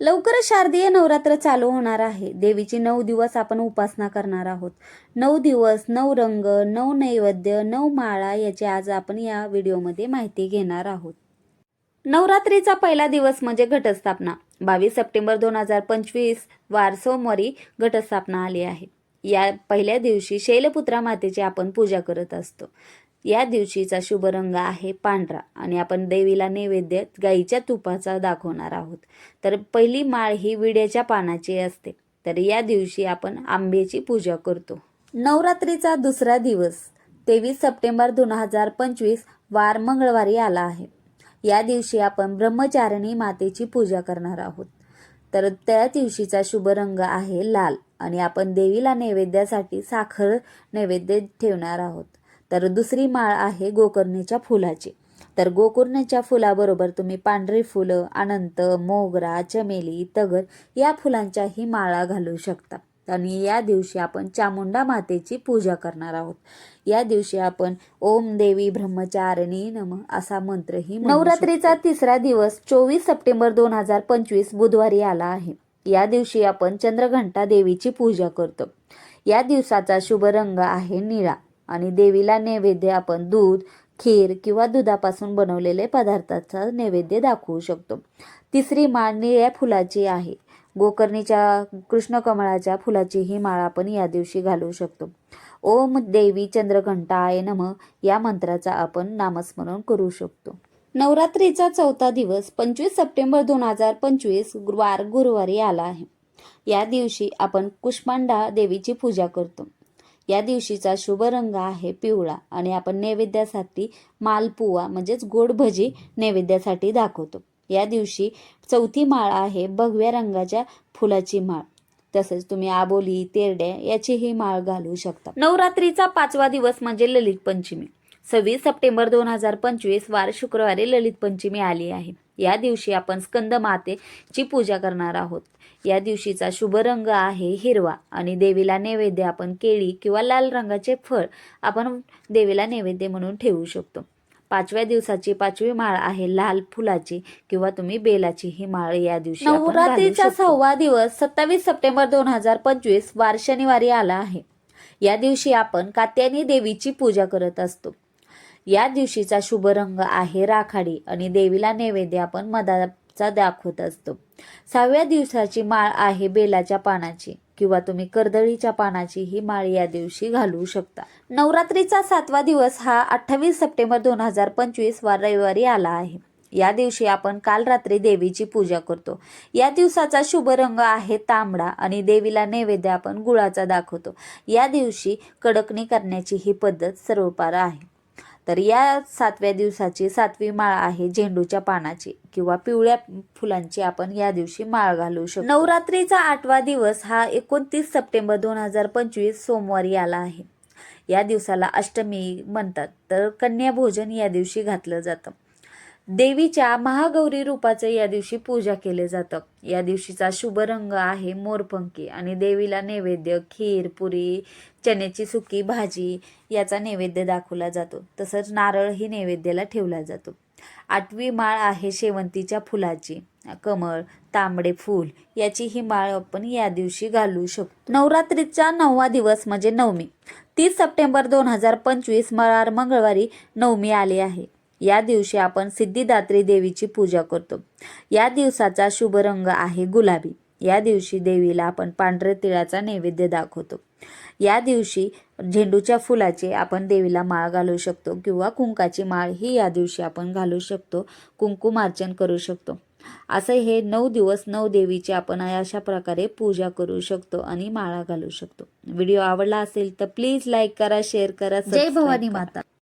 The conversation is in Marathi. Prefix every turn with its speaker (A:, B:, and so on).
A: लवकरच शारदीय नवरात्र चालू होणार आहे. देवीची नऊ दिवस आपण उपासना करणार आहोत. नऊ दिवस नऊ रंग नऊ नैवेद्य नऊ माळा याची आज आपण या व्हिडिओमध्ये माहिती घेणार आहोत. नवरात्रीचा पहिला दिवस म्हणजे घटस्थापना. बावीस सप्टेंबर दोन हजार पंचवीस वार सोमवारी घटस्थापना आली आहे. या पहिल्या दिवशी शैलपुत्रा मातेची आपण पूजा करत असतो. या दिवशीचा शुभ रंग आहे पांढरा आणि आपण देवीला नैवेद्य गाईच्या तुपाचा दाखवणार आहोत. तर पहिली माळ ही विड्याच्या पानाची असते. तर या दिवशी आपण आंब्याची पूजा करतो. नवरात्रीचा दुसरा दिवस तेवीस सप्टेंबर दोन हजार पंचवीस वार मंगळवारी आला आहे. या दिवशी आपण ब्रह्मचारिणी मातेची पूजा करणार आहोत. तर त्या दिवशीचा शुभ रंग आहे लाल आणि आपण देवीला नैवेद्यासाठी साखर नैवेद्य ठेवणार आहोत. तर दुसरी माळ आहे गोकर्णीच्या फुलाची. तर गोकर्णीच्या फुलाबरोबर तुम्ही पांढरी फुलं अनंत मोगरा चमेली तगर या फुलांच्याही माळा घालू शकता. आणि या दिवशी आपण चामुंडा मातेची पूजा करणार आहोत. या दिवशी आपण ओम देवी ब्रह्मचारिणी नम असा मंत्रही नवरात्रीचा तिसरा दिवस चोवीस सप्टेंबर दोन हजार पंचवीस बुधवारी आला आहे. या दिवशी आपण चंद्रघंटा देवीची पूजा करतो. या दिवसाचा शुभ रंग आहे निळा. आणि देवीला नैवेद्य आपण दूध खीर किंवा दुधापासून बनवलेले पदार्थाचा नैवेद्य दाखवू शकतो. तिसरी माळ निळ्या फुलाची आहे. गोकर्णीच्या कृष्णकमळाच्या फुलाची ही माळ आपण या दिवशी घालू शकतो. ओम देवी चंद्रघंटाय नम या मंत्राचा आपण नामस्मरण करू शकतो. नवरात्रीचा चौथा दिवस पंचवीस सप्टेंबर दोन हजार पंचवीस वार गुरुवारी आला आहे. या दिवशी आपण कुष्मांडा देवीची पूजा करतो. या दिवशीचा शुभ रंग आहे पिवळा आणि आपण नैवेद्यासाठी मालपुवा म्हणजेच गोड भजी नैवेद्यासाठी दाखवतो. या दिवशी चौथी माळ आहे भगव्या रंगाच्या फुलाची माळ. तसेच तुम्ही आबोली तेरड्या याचीही माळ घालू शकता. नवरात्रीचा पाचवा दिवस म्हणजे ललित पंचमी. सव्वीस सप्टेंबर दोन हजार पंचवीस वार शुक्रवारी ललित पंचमी आली आहे. या दिवशी आपण स्कंद मातेची पूजा करणार आहोत. या दिवशीचा शुभ रंग आहे हिरवा. आणि देवीला नैवेद्य आपण केळी किंवा लाल रंगाचे फळ आपण देवीला नैवेद्य म्हणून ठेवू शकतो. पाचव्या दिवसाची पाचवी माळ आहे लाल फुलाची किंवा तुम्ही बेलाची. ही माळ या दिवशी
B: नवरात्रीचा. सहावा दिवस सत्तावीस सप्टेंबर दोन हजार पंचवीस वार शनिवारी आला आहे.
A: या दिवशी आपण कात्यायनी देवीची पूजा करत असतो. या दिवशीचा शुभ रंग आहे राखाडी. आणि देवीला नैवेद्य आपण चा दाखवत असतो. सहाव्या दिवसाची माळ आहे बेलाच्या पानाची किंवा तुम्ही कर्दळीच्या पानाची ही माळ या दिवशी घालू शकता.
B: नवरात्रीचा सातवा दिवस हा अठ्ठावीस सप्टेंबर दोन हजार पंचवीस वार रविवारी आला आहे.
A: या दिवशी आपण काल रात्री देवीची पूजा करतो. या दिवसाचा शुभ रंग आहे तांबडा आणि देवीला नैवेद्य आपण गुळाचा दाखवतो. या दिवशी कडकणी करण्याची ही पद्धत सर्वपार आहे. तर या सातव्या दिवसाची सातवी माळ आहे झेंडूच्या पानाची किंवा पिवळ्या फुलांची आपण या दिवशी माळ घालू शकतो. नवरात्रीचा आठवा दिवस हा एकोणतीस सप्टेंबर दोन हजार पंचवीस सोमवारी आला आहे. या दिवसाला अष्टमी म्हणतात. तर कन्या भोजन या दिवशी घातलं जातं. देवीच्या महागौरी रूपाचं या दिवशी पूजा केले जातं. या दिवशीचा शुभ रंग आहे मोरपंखी आणि देवीला नैवेद्य खीर पुरी चण्याची सुकी भाजी याचा नैवेद्य दाखवला जातो. तसंच नारळही नैवेद्याला ठेवला जातो. आठवी माळ आहे शेवंतीच्या फुलाची. कमळ तांबडे फूल याची ही माळ आपण या दिवशी घालू शकतो.
B: नवरात्रीचा नववा दिवस म्हणजे नवमी. तीस सप्टेंबर दोन हजार पंचवीस मळार मंगळवारी नवमी आली आहे.
A: या दिवशी आपण सिद्धिदात्री देवीची पूजा करतो. या दिवसाचा शुभ रंग आहे गुलाबी. या दिवशी देवीला आपण पांढऱ्या तिळाचा नैवेद्य दाखवतो. या दिवशी झेंडूच्या फुलाची आपण देवीला माळ घालू शकतो किंवा कुंकाची माळ ही या दिवशी आपण घालू शकतो. कुंकुमार्चन करू शकतो. असं हे नऊ दिवस नऊ देवीची आपण अशा प्रकारे पूजा करू शकतो आणि माळा घालू शकतो. व्हिडिओ आवडला असेल तर प्लीज लाईक करा शेअर करा
B: जय भवानी. माता.